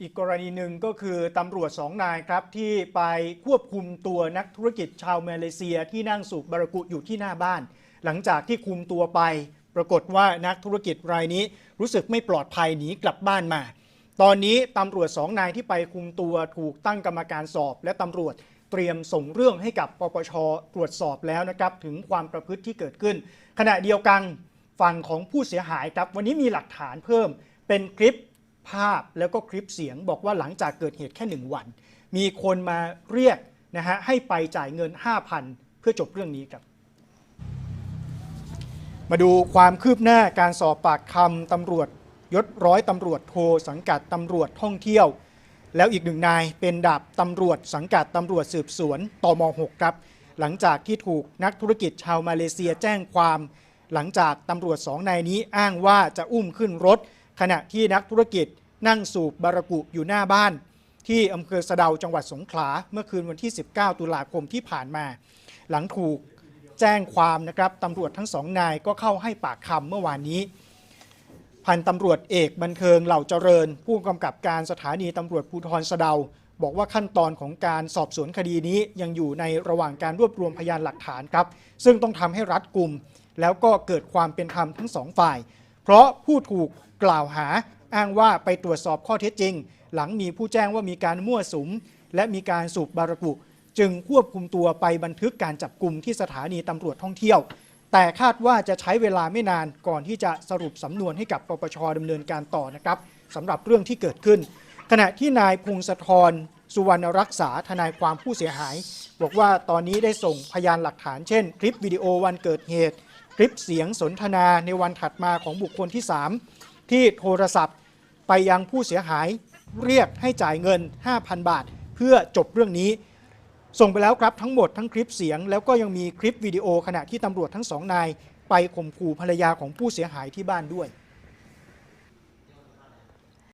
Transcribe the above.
อีกกรณีหนึ่งก็คือตำรวจสองนายครับที่ไปควบคุมตัวนักธุรกิจชาวมาเลเซียที่นั่งสูบบารากุอยู่ที่หน้าบ้าน หลังจากที่คุมตัวไป ปรากฏว่านักธุรกิจรายนี้รู้สึกไม่ปลอดภัยหนีกลับบ้านมา ตอนนี้ตำรวจสองนายที่ไปคุมตัวถูกตั้งกรรมการสอบ และตำรวจเตรียมส่งเรื่องให้กับปปชตรวจสอบแล้วนะครับถึงความประพฤติที่เกิดขึ้น ขณะเดียวกันฝั่งของผู้เสียหายครับวันนี้มีหลักฐานเพิ่มเป็นคลิป ภาพแล้วก็คลิปเสียงบอกว่าหลังจากเกิดเหตุแค่หนึ่งวัน มีคนมาเรียกนะฮะให้ไปจ่ายเงิน 5,000 เพื่อจบเรื่องนี้ครับ มาดูความคืบหน้าการสอบปากคำตำรวจยศร้อยตำรวจโทสังกัดตำรวจท่องเที่ยว แล้วอีกหนึ่งนายเป็นดาบตำรวจสังกัดตำรวจสืบสวนตม6ครับ หลังจากที่ถูกนักธุรกิจชาวมาเลเซียแจ้งความ หลังจากตำรวจสองนายนี้อ้างว่าจะอุ้มขึ้นรถ ขณะที่นักธุรกิจ นั่งสูบบารากุอยู่หน้าบ้าน ที่อำเภอสะเดาจังหวัดสงขลาเมื่อคืนวันที่ 19 ตุลาคมที่ผ่านมา หลังถูกแจ้งความนะครับตำรวจทั้งสองนายก็เข้าให้ปากคำเมื่อวานนี้ พันตำรวจเอกบันเทิงเหล่าเจริญ ผู้กำกับการสถานีตำรวจภูธรสะเดา บอกว่าขั้นตอนของการสอบสวนคดีนี้ยังอยู่ในระหว่างการรวบรวมพยานหลักฐานครับ ซึ่งต้องทำให้รัดกุมแล้วก็เกิดความเป็นธรรมทั้งสองฝ่าย เพราะผู้ถูกกล่าวหาอ้างว่าไปตรวจสอบข้อเท็จจริง หลังมีผู้แจ้งว่ามีการมั่วสุม และมีการสูบบารากุจึงควบคุมตัวไปบันทึกการจับกลุ่มที่สถานีตำรวจท่องเที่ยว แต่คาดว่าจะใช้เวลาไม่นานก่อนที่จะสรุปสำนวนให้กับปปชดำเนินการต่อนะครับสำหรับเรื่องที่เกิดขึ้น ขณะที่นายพงศธรสุวรรณรักษาทนายความผู้เสียหาย บอกว่าตอนนี้ได้ส่งพยานหลักฐานเช่น คลิปวิดีโอวันเกิดเหตุ คลิปเสียงสนทนาในวันถัดมาของบุคคลที่ 3 ที่โทรศัพท์ไปยังผู้เสียหายเรียกให้จ่ายเงิน 5,000 บาท เพื่อจบเรื่องนี้ ส่งไปแล้วครับทั้งหมดทั้งคลิปเสียง แล้วก็ยังมีคลิปวิดีโอขณะที่ตำรวจทั้งสองนาย ไปข่มขู่ภรรยาของผู้เสียหายที่บ้านด้วย